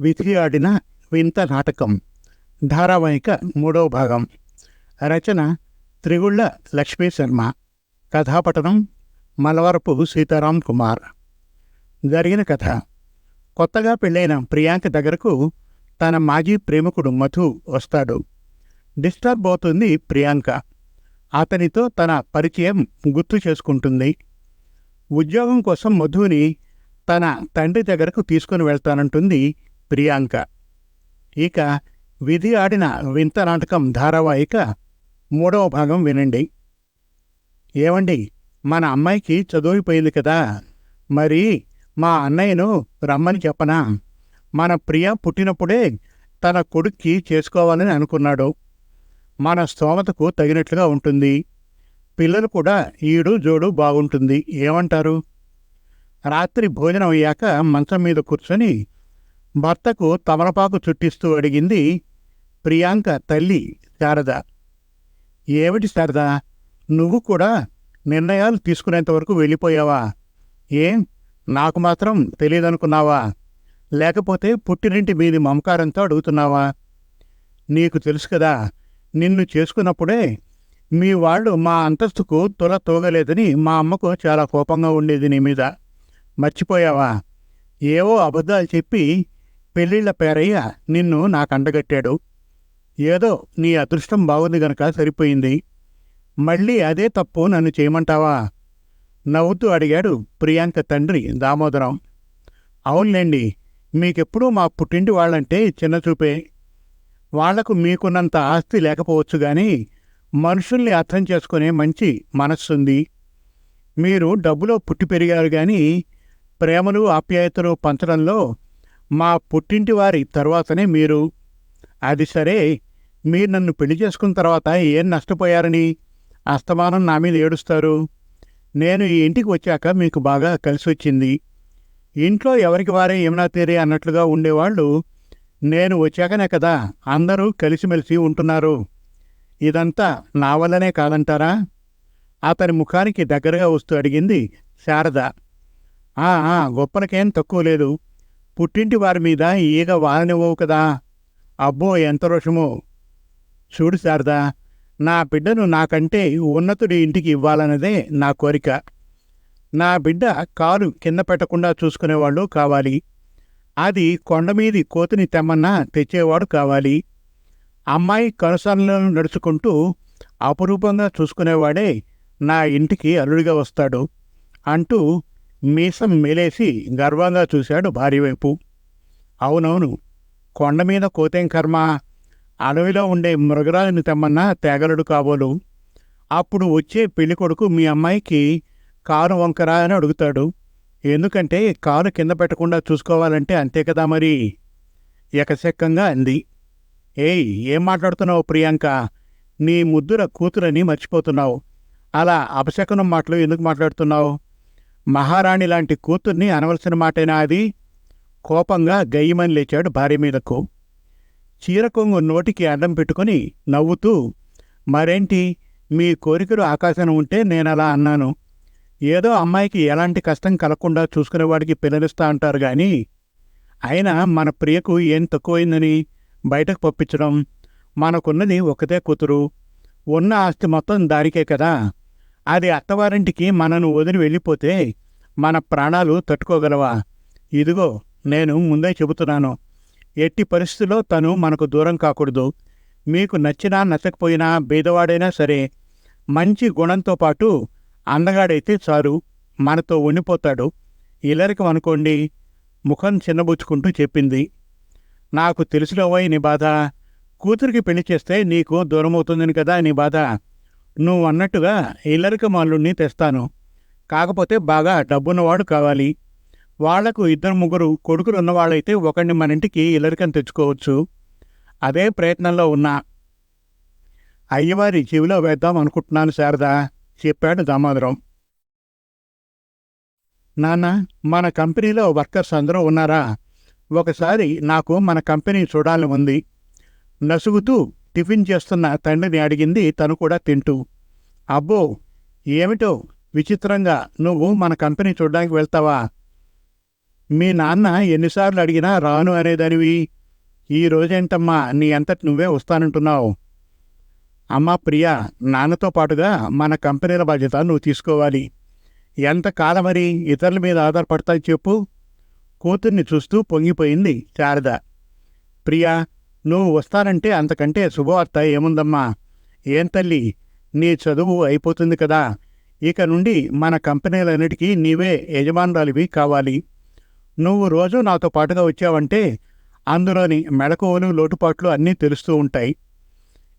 విధి ఆడిన వింత నాటకం. ధారావాహిక మూడవ భాగం. రచన త్రిగుళ్ళ లక్ష్మీ శర్మ. కథాపటనం మలవరపు సీతారాం కుమార్. జరిగిన కథ. కొత్తగా పెళ్ళైన ప్రియాంక దగ్గరకు తన మాజీ ప్రేమికుడు మధు వస్తాడు. డిస్టర్బ్ అవుతుంది ప్రియాంక. అతనితో తన పరిచయం గుర్తు చేసుకుంటుంది. ఉద్యోగం కోసం మధుని తన తండ్రి దగ్గరకు తీసుకుని వెళ్తానంటుంది ప్రియాంక. ఇక విధి ఆడిన వింత నాటకం ధారావాహిక మూడవ భాగం వినండి. ఏమండి మన అమ్మాయికి చదువుపోయింది కదా. మరి మా అన్నయ్యను రమ్మని చెప్పనా? మన ప్రియ పుట్టినప్పుడే తన కొడుక్కి చేసుకోవాలని అనుకున్నాడు. మన స్తోమతకు తగినట్లుగా ఉంటుంది. పిల్లలు కూడా ఈడు జోడు బాగుంటుంది. ఏమంటారు? రాత్రి భోజనం అయ్యాక మంచం మీద కూర్చొని భర్తకు తమలపాకు చుట్టిస్తూ అడిగింది ప్రియాంక తల్లి శారద. ఏమిటి శారద? నువ్వు కూడా నిర్ణయాలు తీసుకునేంత వరకు వెళ్ళిపోయావా? ఏం? నాకు మాత్రం తెలియదనుకున్నావా? లేకపోతే పుట్టినింటి మీది మమకారంతో అడుగుతున్నావా? నీకు తెలుసు కదా నిన్ను చేసుకున్నప్పుడే మీ వాళ్ళు మా అంతస్తుకు తుల తోగలేదని మా అమ్మకు చాలా కోపంగా ఉండేది నీ మీద. మర్చిపోయావా? ఏవో అబద్ధాలు చెప్పి పెళ్ళిళ్ళ పేరయ్య నిన్ను నాకు అండగట్టాడు ఏదో నీ అదృష్టం బాగుంది గనక సరిపోయింది. మళ్ళీ అదే తప్పు నన్ను చేయమంటావా? నవ్వుతూ అడిగాడు ప్రియాంక తండ్రి దామోదరం. అవునులేండి మీకెప్పుడూ మా పుట్టింటి వాళ్ళంటే చిన్నచూపే వాళ్ళకు మీకున్నంత ఆస్తి లేకపోవచ్చు గాని మనుషుల్ని అర్థం చేసుకునే మంచి మనస్సుంది. మీరు డబ్బులో పుట్టి పెరిగారు గాని ప్రేమలు ఆప్యాయతలు పంచడంలో మా పుట్టింటి వారి తర్వాతనే మీరు. అది సరే మీరు నన్ను పెళ్ళి చేసుకున్న తర్వాత ఏం నష్టపోయారని అస్తమానం నా మీద ఏడుస్తారు. నేను ఈ ఇంటికి వచ్చాక మీకు బాగా కలిసి వచ్చింది ఇంట్లో ఎవరికి వారే ఏమన్నా తీరి అన్నట్లుగా ఉండేవాళ్ళు నేను వచ్చాకనే కదా అందరూ కలిసిమెలిసి ఉంటున్నారు. ఇదంతా నా వల్లనే కాదంటారా? అతని ముఖానికి దగ్గరగా వస్తూ అడిగింది శారద. ఆ, గొప్పలకేం తక్కువ లేదు. పుట్టింటి వారి మీద ఈగ వాలనివ్వవు కదా. అబ్బో ఎంత రోషమో. చూడు శారదా నా బిడ్డను నాకంటే ఉన్నతుడి ఇంటికి ఇవ్వాలన్నదే నా కోరిక. నా బిడ్డ కాలు కింద పెట్టకుండా చూసుకునేవాళ్ళు కావాలి. అది కొండమీది కోతిని తెమ్మన్నా తెచ్చేవాడు కావాలి. అమ్మాయి కనుసనలను నడుచుకుంటూ అపురూపంగా చూసుకునేవాడే నా ఇంటికి అల్లుడిగా వస్తాడు అంటూ మీసం మేలేసి గర్వంగా చూశాడు భార్య వైపు. అవునవును కొండ మీద కోతేం కర్మ? అడవిలో ఉండే మృగరాజుని తెమ్మన్నా తేగలడు కాబోలు. అప్పుడు వచ్చే పెళ్ళికొడుకు మీ అమ్మాయికి కారు వంకరా అని అడుగుతాడు. ఎందుకంటే కారు కింద పెట్టకుండా చూసుకోవాలంటే అంతే కదా మరి? ఎకసెక్కంగా అంది. ఏయ్ ఏం మాట్లాడుతున్నావు ప్రియాంక? నీ ముద్దుల కూతురని మర్చిపోతున్నావు. అలా అపశకనం మాటలు ఎందుకు మాట్లాడుతున్నావు? మహారాణి లాంటి కూతుర్ని అనవలసిన మాటేనా అది? కోపంగా గయ్యమని లేచాడు భార్య మీదకు. చీర కొంగు నోటికి అడ్డం పెట్టుకొని నవ్వుతూ మరేంటి? మీ కోరికలు ఆకాశం ఉంటే నేను అలా అన్నాను. ఏదో అమ్మాయికి ఎలాంటి కష్టం కలగకుండా చూసుకునేవాడికి పిల్లలిస్తా అంటారు గాని అయినా మన ప్రియకు ఏం తక్కువైందని బయటకు పంపించడం మనకున్నది ఒకతే కూతురు. ఉన్న ఆస్తి మొత్తం దానికే కదా. అది అత్తవారింటికి మనను వదిలి వెళ్ళిపోతే మన ప్రాణాలు తట్టుకోగలవా? ఇదిగో నేను ముందే చెబుతున్నాను. ఎట్టి పరిస్థితుల్లో తను మనకు దూరం కాకూడదు. మీకు నచ్చినా నచ్చకపోయినా బీదవాడైనా సరే మంచి గుణంతో పాటు అందగాడైతే చారు మనతో ఉండిపోతాడు. ఇల్లరికం అనుకోండి ముఖం చిన్నబుచ్చుకుంటూ చెప్పింది. నాకు తెలుసులోవై నీ బాధ. కూతురికి పెళ్ళి చేస్తే నీకు దూరమవుతుందని కదా నీ బాధ. నువ్వు అన్నట్టుగా ఇల్లరిక అల్లుడిని తెస్తాను. కాకపోతే బాగా డబ్బున్నవాడు కావాలి. వాళ్ళకు ఇద్దరు ముగ్గురు కొడుకులు ఉన్నవాళ్ళైతే ఒకడిని మన ఇంటికి ఇల్లరికని తెచ్చుకోవచ్చు. అదే ప్రయత్నంలో ఉన్నా. అయ్యవారి చెవిలో వేద్దాం అనుకుంటున్నాను శారదా చెప్పాడు దామోదరం. నాన్న మన కంపెనీలో వర్కర్స్ అందరూ ఉన్నారా? ఒకసారి నాకు మన కంపెనీ చూడాలని ఉంది. నసుగుతూ టిఫిన్ చేస్తున్న తండ్రిని అడిగింది. తను కూడా తింటూ అబ్బో ఏమిటో విచిత్రంగా నువ్వు మన కంపెనీ చూడడానికి వెళ్తావా? మీ నాన్న ఎన్నిసార్లు అడిగినా రాను అనేదానివి. ఈ రోజేంటమ్మా నీ అంతటి నువ్వే వస్తానంటున్నావు. అమ్మా ప్రియా నాన్నతో పాటుగా మన కంపెనీల బాధ్యత నువ్వు తీసుకోవాలి. ఎంత కాలమరి ఇతరుల మీద ఆధారపడతాయి చెప్పు. కూతుర్ని చూస్తూ పొంగిపోయింది శారద. ప్రియా నువ్వు వస్తానంటే అంతకంటే శుభవార్త ఏముందమ్మా? ఏం తల్లి? నీ చదువు అయిపోతుంది కదా. ఇక నుండి మన కంపెనీలన్నిటికీ నీవే యజమానురాలివి కావాలి. నువ్వు రోజు నాతో పాటుగా వచ్చావంటే అందులోని మెళకువలు లోటుపాట్లు అన్నీ తెలుస్తూ ఉంటాయి.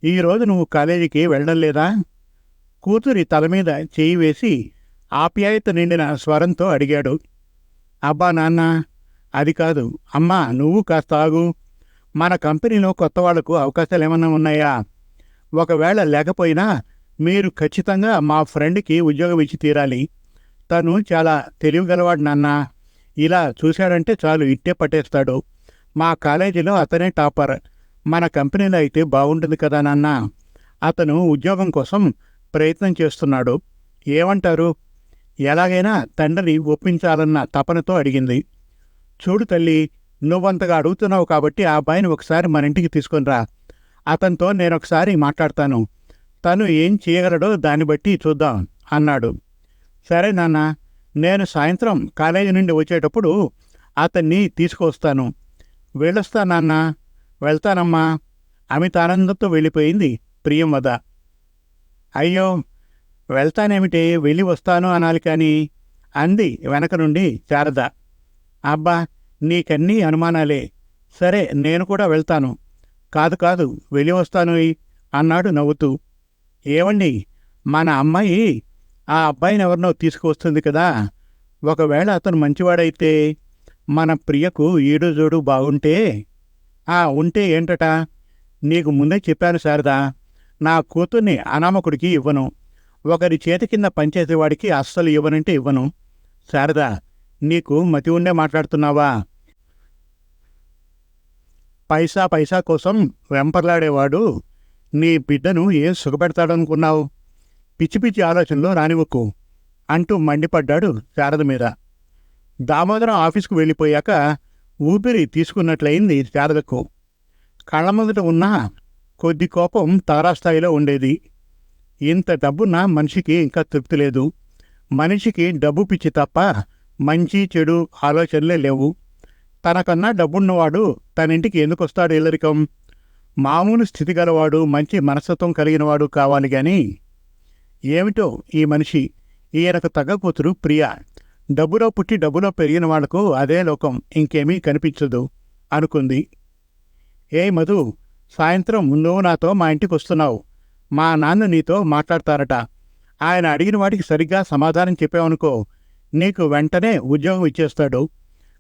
ఈరోజు నువ్వు కాలేజీకి వెళ్ళడం లేదా? కూతురి తల మీద చేయి వేసి ఆప్యాయత నిండిన స్వరంతో అడిగాడు. అబ్బా నాన్న అది కాదు. అమ్మా నువ్వు కాస్త ఆగు. మన కంపెనీలో కొత్త వాళ్ళకు అవకాశాలు ఏమైనా ఉన్నాయా? ఒకవేళ లేకపోయినా మీరు ఖచ్చితంగా మా ఫ్రెండ్కి ఉద్యోగం ఇచ్చి తీరాలి. తను చాలా తెలివిగలవాడు నాన్న. ఇలా చూశాడంటే చాలు ఇట్టే పట్టేస్తాడు. మా కాలేజీలో అతనే టాపర్. మన కంపెనీలో అయితే బాగుంటుంది కదా నాన్న. అతను ఉద్యోగం కోసం ప్రయత్నం చేస్తున్నాడు. ఏమంటారు? ఎలాగైనా తండ్రిని ఒప్పించాలన్న తపనతో అడిగింది. చూడు తల్లి నువ్వంతగా అడుగుతున్నావు కాబట్టి ఆ అబ్బాయిని ఒకసారి మన ఇంటికి తీసుకునిరా అతనితో నేను ఒకసారి మాట్లాడతాను. తను ఏం చేయగలడో దాన్ని బట్టి చూద్దాం అన్నాడు. సరే నాన్న నేను సాయంత్రం కాలేజీ నుండి వచ్చేటప్పుడు అతన్ని తీసుకొస్తాను వెళ్ళొస్తా నాన్న. వెళ్తానమ్మా. అమిత ఆనందంతో వెళ్ళిపోయింది ప్రియం వద అయ్యో వెళ్తానేమిటి? వెళ్ళి వస్తాను అనాలి కానీ అంది వెనక నుండి శారద. అబ్బా నీకన్నీ అనుమానాలే. సరే నేను కూడా వెళ్తాను. కాదు కాదు వెళ్ళి వస్తాను అన్నాడు నవ్వుతూ. ఏమండి మన అమ్మాయి ఆ అబ్బాయిని ఎవరినో తీసుకువస్తుంది కదా. ఒకవేళ అతను మంచివాడైతే మన ప్రియకు ఈడు జోడు బాగుంటే? ఆ ఉంటే ఏంటట? నీకు ముందే చెప్పాను శారదా నా కూతుర్ని అనామకుడికి ఇవ్వను. ఒకరి చేతి కింద పనిచేసేవాడికి అస్సలు ఇవ్వనంటే ఇవ్వను. శారదా నీకు మతి ఉండే మాట్లాడుతున్నావా? పైసా పైసా కోసం వెంపర్లాడేవాడు. నీ బిడ్డను ఏం సుఖపెడతాడనుకున్నావు? పిచ్చి పిచ్చి ఆలోచనలో రానివ్వకు అంటూ మండిపడ్డాడు శారద మీద. దామోదరం ఆఫీసుకు వెళ్ళిపోయాక ఊపిరి తీసుకున్నట్లయింది శారదకు. కళ్ళ ముందట ఉన్న కొద్ది కోపం తారాస్థాయిలో ఉండేది. ఇంత డబ్బున్న మనిషికి ఇంకా తృప్తి లేదు. మనిషికి డబ్బు పిచ్చి తప్ప మంచి చెడు ఆలోచనలే లేవు. తనకన్నా డబ్బున్నవాడు తన ఇంటికి ఎందుకు వస్తాడు ఇల్లరికం మామూలు స్థితి గలవాడు మంచి మనస్తత్వం కలిగినవాడు కావాలి గాని. ఏమిటో ఈ మనిషి ఈయనకు తగ్గ కూతురు ప్రియ. డబ్బులో పుట్టి డబ్బులో పెరిగిన వాళ్ళకు అదే లోకం ఇంకేమీ కనిపించదు అనుకుంది. ఏ మధు సాయంత్రం నువ్వు నాతో మా ఇంటికి వస్తున్నావు. మా నాన్న నీతో మాట్లాడతారట. ఆయన అడిగిన వాటికి సరిగ్గా సమాధానం చెప్పావనుకో నీకు వెంటనే ఉద్యోగం ఇచ్చేస్తాడు.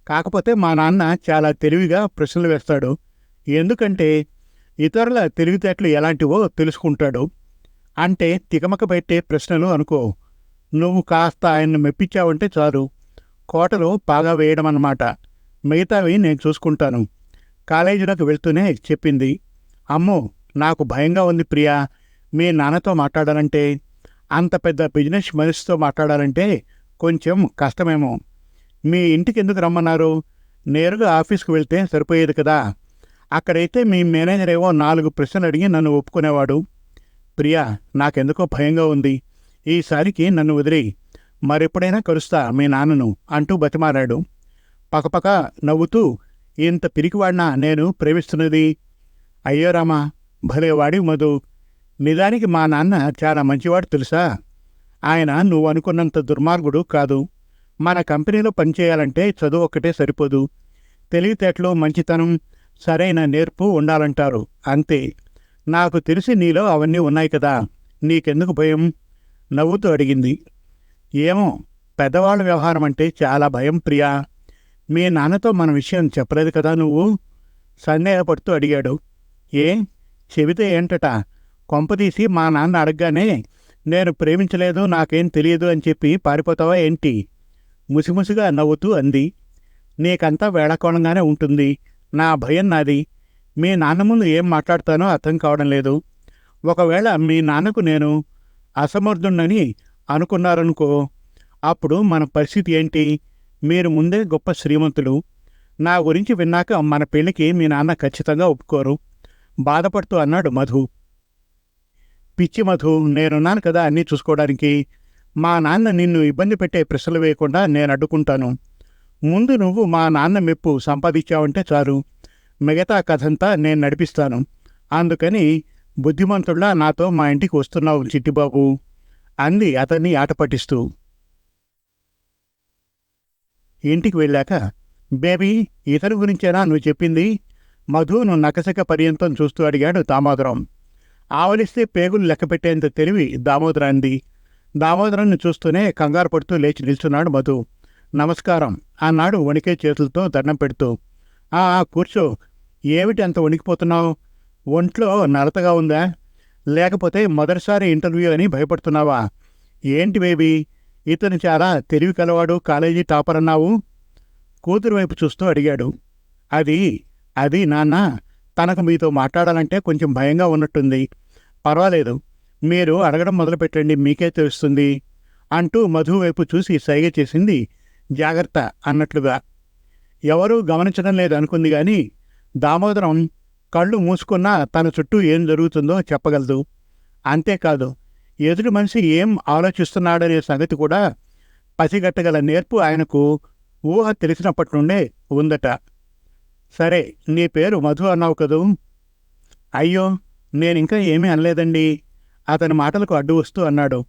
కాకపోతే మా నాన్న చాలా తెలివిగా ప్రశ్నలు వేస్తాడు. ఎందుకంటే ఇతరుల తెలివితేటలు ఎలాంటివో తెలుసుకుంటాడు. అంటే తికమక పెట్టే ప్రశ్నలు అనుకో. నువ్వు కాస్త ఆయన్ని మెప్పించావంటే చాలు. కోటలో బాగా వేయడం అన్నమాట మిగతావి నేను చూసుకుంటాను. కాలేజీలోకి వెళ్తూనే చెప్పింది. అమ్మో నాకు భయంగా ఉంది ప్రియా. మీ నాన్నతో మాట్లాడాలంటే అంత పెద్ద బిజినెస్ మనిషితో మాట్లాడాలంటే కొంచెం కష్టమేమో. మీ ఇంటికి ఎందుకు రమ్మన్నారు? నేరుగా ఆఫీస్కి వెళ్తే సరిపోయేది కదా. అక్కడైతే మీ మేనేజర్ ఏవో నాలుగు ప్రశ్నలు అడిగి నన్ను ఒప్పుకునేవాడు. ప్రియా నాకెందుకో భయంగా ఉంది. ఈసారికి నన్ను వదిలి మరెప్పుడైనా కలుస్తా మీ నాన్నను అంటూ బతిమారాడు పకపక నవ్వుతూ ఇంత పిరికివాడినా నేను ప్రేమిస్తున్నది. అయ్యో రామా భలేవాడి మధు. నిజానికి మా నాన్న చాలా మంచివాడు తెలుసా? ఆయన నువ్వు అనుకున్నంత దుర్మార్గుడు కాదు. మన కంపెనీలో పనిచేయాలంటే చదువు ఒక్కటే సరిపోదు. తెలివితేటలు మంచితనం సరైన నేర్పు ఉండాలంటారు. అంతే. నాకు తెలిసి నీలో అవన్నీ ఉన్నాయి కదా. నీకెందుకు భయం? నవ్వుతూ అడిగింది. ఏమో పెద్దవాళ్ళ వ్యవహారం అంటే చాలా భయం ప్రియా. మీ నాన్నతో మన విషయం చెప్పలేదు కదా నువ్వు? సందేహపడుతూ అడిగాడు. ఏ? చెబితే ఏంటట? కొంపదీసి మా నాన్న అడగగానే నేను ప్రేమించలేదు నాకేం తెలియదు అని చెప్పి పారిపోతావా ఏంటి? ముసిముసిగా నవ్వుతూ అంది. నీకంతా వేళకోణంగానే ఉంటుంది. నా భయం నాది. మీ నాన్న ముందు ఏం మాట్లాడతానో అర్థం కావడం లేదు. ఒకవేళ మీ నాన్నకు నేను అసమర్థుణ్ణని అనుకున్నారనుకో అప్పుడు మన పరిస్థితి ఏంటి? మీరు ముందే గొప్ప శ్రీమంతులు. నా గురించి విన్నాక మన పెళ్ళికి మీ నాన్న ఖచ్చితంగా ఒప్పుకోరు. బాధపడుతూ అన్నాడు మధు. పిచ్చి మధు నేనున్నాను కదా అన్నీ చూసుకోవడానికి. మా నాన్న నిన్ను ఇబ్బంది పెట్టే ప్రశ్నలు వేయకుండా నేను అడ్డుకుంటాను. ముందు నువ్వు మా నాన్న మెప్పు సంపాదించావంటే చాలు. మిగతా కథంతా నేను నడిపిస్తాను. అందుకని బుద్ధిమంతుల్లా నాతో మా ఇంటికి వస్తున్నావు చిట్టిబాబు అంది అతన్ని ఆట పట్టిస్తూ ఇంటికి వెళ్ళాక బేబీ ఇతని గురించేనా నువ్వు చెప్పింది? మధును నకసక పర్యంతం చూస్తూ అడిగాడు దామోదరం. ఆవలిస్తే పేగులు లెక్కపెట్టేంత తెలివి దామోదరాంది. దామోదరాన్ని చూస్తూనే కంగారు పడుతూ లేచి నిల్చున్నాడు మధు. నమస్కారం. అన్నాడు వణికే చేతులతో దండం పెడుతూ ఆ ఆ, కూర్చో. ఏమిటి అంత వణికిపోతున్నావు? ఒంట్లో నలతగా ఉందా? లేకపోతే మొదటిసారి ఇంటర్వ్యూ అని భయపడుతున్నావా? ఏంటి బేబీ? ఇతను చాలా తెలివి కలవాడు కాలేజీ టాపర్ అన్నావు? కూతురు వైపు చూస్తూ అడిగాడు. అది అది నాన్న తనకు మీతో మాట్లాడాలంటే కొంచెం భయంగా ఉన్నట్టుంది. పర్వాలేదు. మీరు అడగడం మొదలుపెట్టండి మీకే తెలుస్తుంది అంటూ మధు వైపు చూసి సైగ చేసింది. జాగ్రత్త అన్నట్లుగా. ఎవరూ గమనించడం లేదు అనుకుంది గాని దామోదరం కళ్ళు మూసుకున్నా తన చుట్టూ ఏం జరుగుతుందో చెప్పగలదు. అంతేకాదు ఎదుటి మనిషి ఏం ఆలోచిస్తున్నాడనే సంగతి కూడా పసిగట్టగల నేర్పు ఆయనకు ఊహ తెలిసినప్పటి నుండే ఉందట. సరే నీ పేరు మధు అన్నావు కదూ? అయ్యో నేనింకా ఏమీ అనలేదండి. అతని మాటలకు అడ్డు వస్తూ అన్నాడు.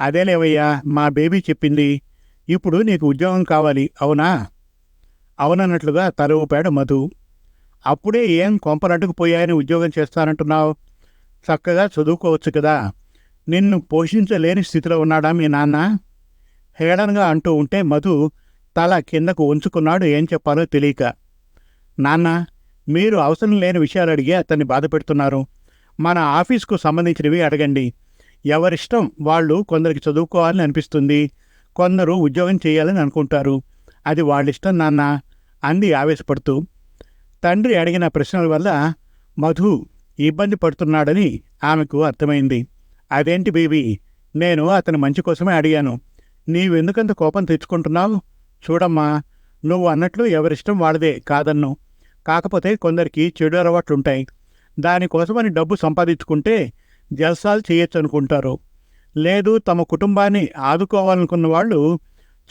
అదేలేవయ్యా మా బేబీ చెప్పింది. ఇప్పుడు నీకు ఉద్యోగం కావాలి అవునా? అవునన్నట్లుగా తల మధు. అప్పుడే ఏం కొంపనట్టుకుపోయాయని ఉద్యోగం చేస్తానంటున్నావు? చక్కగా చదువుకోవచ్చు కదా. నిన్ను పోషించలేని స్థితిలో ఉన్నాడా మీ నాన్న? హేళనగా అంటూ ఉంటే మధు తల కిందకు ఉంచుకున్నాడు ఏం చెప్పాలో తెలియక. నాన్న మీరు అవసరం లేని విషయాలు అడిగి అతన్ని బాధ పెడుతున్నారు. మన ఆఫీస్కు సంబంధించినవి అడగండి. ఎవరిష్టం వాళ్ళు కొందరికి చదువుకోవాలని అనిపిస్తుంది. కొందరు ఉద్యోగం చేయాలని అనుకుంటారు. అది వాళ్ళిష్టం నాన్న అంది ఆవేశపడుతూ. తండ్రి అడిగిన ప్రశ్నల వల్ల మధు ఇబ్బంది పడుతున్నాడని ఆమెకు అర్థమైంది. అదేంటి బేబీ? నేను అతని మంచి కోసమే అడిగాను. నీవెందుకంత కోపం తెచ్చుకుంటున్నావు? చూడమ్మా నువ్వు అన్నట్లు ఎవరిష్టం వాళ్ళదే కాదన్ను. కాకపోతే కొందరికి చెడు అలవాట్లుంటాయి. దానికోసమని డబ్బు సంపాదించుకుంటే జల్సాలు చేయొచ్చు అనుకుంటారు లేదు తమ కుటుంబాన్ని ఆదుకోవాలనుకున్న వాళ్ళు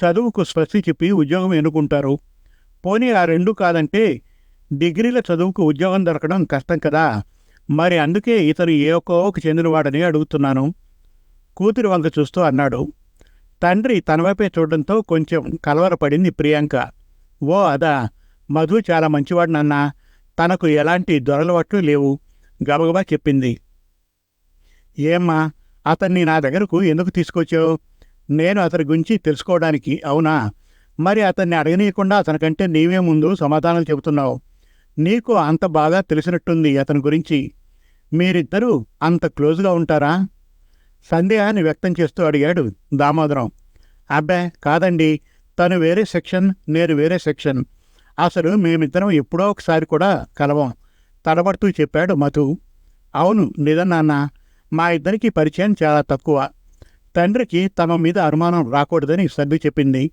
చదువుకు స్వస్తి చెప్పి ఉద్యోగం ఎన్నుకుంటారు. పోనీ ఆ రెండు కాదంటే డిగ్రీల చదువుకు ఉద్యోగం దొరకడం కష్టం కదా. మరి అందుకే ఇతను ఏ ఒక్కోకి చెందినవాడని అడుగుతున్నాను. కూతురి వంక చూస్తూ అన్నాడు. తండ్రి తన వైపే చూడడంతో కొంచెం కలవరపడింది ప్రియాంక. ఓ అదా. మధు చాలా మంచివాడు నాన్న. తనకు ఎలాంటి దొరలవట్లు లేవు. గబగబా చెప్పింది. ఏమ్మా అతన్ని నా దగ్గరకు ఎందుకు తీసుకొచ్చావు? నేను అతని గురించి తెలుసుకోవడానికి అవునా? మరి అతన్ని అడగనీయకుండా అతనికంటే నీవే ముందు సమాధానాలు చెబుతున్నావు. నీకు అంత బాగా తెలిసినట్టుంది అతని గురించి. మీరిద్దరూ అంత క్లోజ్గా ఉంటారా? సందేహాన్ని వ్యక్తం చేస్తూ అడిగాడు దామోదరం. అబ్బే కాదండి. తను వేరే సెక్షన్ నేను వేరే సెక్షన్. అసలు మేమిద్దరం ఎప్పుడో ఒకసారి కూడా కలవం. తడబడుతూ చెప్పాడు మధు. అవును నిజం నాన్న మా ఇద్దరికి పరిచయం చాలా తక్కువ. తండ్రికి తమ మీద అనుమానం రాకూడదని సర్ది చెప్పింది.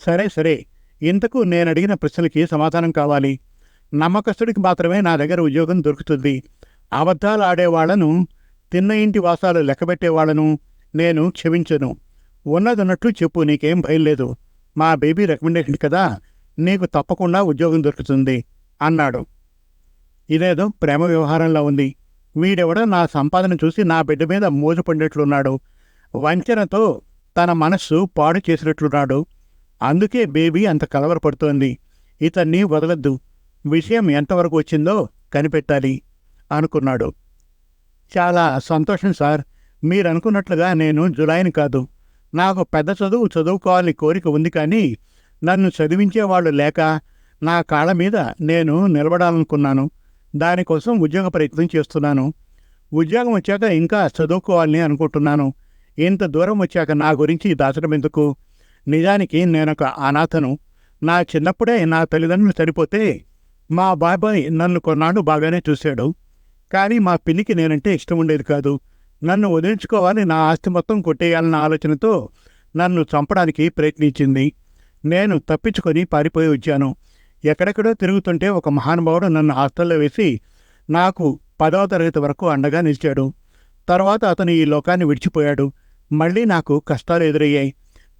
సరే సరే ఇంతకు నేను అడిగిన ప్రశ్నలకి సమాధానం కావాలి. నమ్మకస్తుడికి మాత్రమే నా దగ్గర ఉద్యోగం దొరుకుతుంది. అబద్ధాలు ఆడేవాళ్ళను తిన్న ఇంటి వాసాలు లెక్కబెట్టేవాళ్ళను నేను క్షమించను. ఉన్నదన్నట్లు చెప్పు నీకేం భయం లేదు. మా బేబీ రికమెండేషన్ కదా నీకు తప్పకుండా ఉద్యోగం దొరుకుతుంది అన్నాడు. ఇదేదో ప్రేమ వ్యవహారంలో ఉంది. వీడెవడో నా సంపాదన చూసి నా బిడ్డ మీద మోజుపడినట్లున్నాడు వంచనతో తన మనస్సు పాడు చేసినట్లున్నాడు. అందుకే బేబీ అంత కలవరపడుతోంది. ఇతన్ని వదలద్దు. విషయం ఎంతవరకు వచ్చిందో కనిపెట్టాలి అనుకున్నాడు. చాలా సంతోషం సార్. మీరు అనుకున్నట్లుగా నేను జులాయిని కాదు. నాకు పెద్ద చదువు చదువుకోవాలని కోరిక ఉంది కానీ నన్ను చదివించేవాళ్ళు లేక నా కాళ్ళ మీద నేను నిలబడాలనుకున్నాను. దానికోసం ఉద్యోగ ప్రయత్నం చేస్తున్నాను. ఉద్యోగం వచ్చాక ఇంకా చదువుకోవాలని అనుకుంటున్నాను. ఇంత దూరం వచ్చాక నా గురించి దాచడం ఎందుకు? నిజానికి నేనొక అనాథను. నా చిన్నప్పుడే నా తల్లిదండ్రులు చనిపోతే మా బాబాయ్ నన్ను కొన్నాడు బాగానే చూశాడు. కానీ మా పిల్లికి నేనంటే ఇష్టం ఉండేది కాదు. నన్ను వదిలించుకోవాలి నా ఆస్తి మొత్తం కొట్టేయాలన్న ఆలోచనతో నన్ను చంపడానికి ప్రయత్నించింది. నేను తప్పించుకొని పారిపోయి వచ్చాను. ఎక్కడెక్కడో తిరుగుతుంటే ఒక మహానుభావుడు నన్ను హాస్టల్లో వేసి నాకు పదవ తరగతి వరకు అండగా నిలిచాడు. తర్వాత అతను ఈ లోకాన్ని విడిచిపోయాడు. మళ్ళీ నాకు కష్టాలు ఎదురయ్యాయి.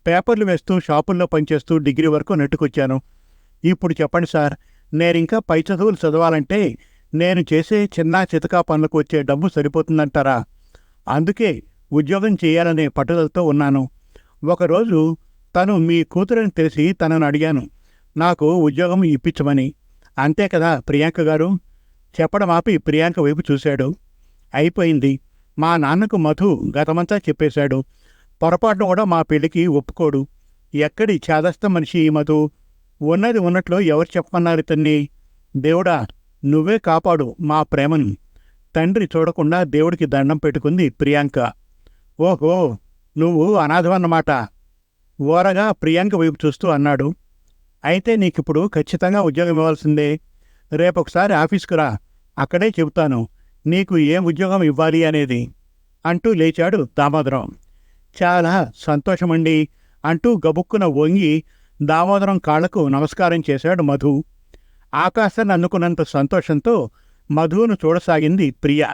పేపర్లు వేస్తూ షాపుల్లో పనిచేస్తూ డిగ్రీ వరకు నెట్టుకొచ్చాను. ఇప్పుడు చెప్పండి సార్ నేను ఇంకా పై చదువులు చదవాలంటే నేను చేసే చిన్న చితకా పనులకు వచ్చే డబ్బు సరిపోతుందంటారా? అందుకే ఉద్యోగం చేయాలనే పట్టుదలతో ఉన్నాను. ఒకరోజు తను మీ కూతురని తెలిసి తనను అడిగాను. నాకు ఉద్యోగం ఇప్పించమని. అంతే కదా ప్రియాంక గారు? చెప్పడం ఆపి ప్రియాంక వైపు చూశాడు. అయిపోయింది. మా నాన్నకు మధు గతమంతా చెప్పేశాడు. పొరపాటున కూడా మా పెళ్ళికి ఒప్పుకోడు. ఎక్కడి చేదస్త మనిషి ఈ మధు? ఉన్నది ఉన్నట్లు ఎవరు చెప్పమన్నారు ఇతన్ని దేవుడా నువ్వే కాపాడు మా ప్రేమను. తండ్రి చూడకుండా దేవుడికి దండం పెట్టుకుంది ప్రియాంక. ఓహో నువ్వు అనాథమన్నమాట ఓరగా ప్రియాంక వైపు చూస్తూ అన్నాడు. అయితే నీకిప్పుడు ఖచ్చితంగా ఉద్యోగం ఇవ్వాల్సిందే. రేపొకసారి ఆఫీస్కు రా. అక్కడే చెబుతాను. నీకు ఏం ఉద్యోగం ఇవ్వాలి అనేది అంటూ లేచాడు దామోదరం. చాలా సంతోషమండి అంటూ గబుక్కున వంగి దామోదరం కాళ్ళకు నమస్కారం చేశాడు మధు. ఆకాశాన్ని అన్నుకున్నంత సంతోషంతో మధువును చూడసాగింది ప్రియ.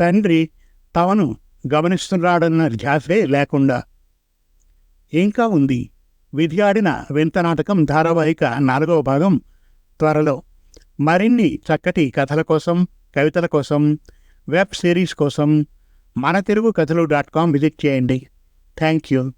తండ్రి తమను గమనిస్తున్నాడన్న ధ్యాసే లేకుండా ఇంకా ఉంది. విధి ఆడిన వింత నాటకం ధారావాహిక నాలుగవ భాగం. త్వరలో మరిన్ని చక్కటి కథల కోసం కవితల కోసం వెబ్ సిరీస్ కోసం మన తెలుగు కథలు డాట్ కామ్ విజిట్ చేయండి. Thank you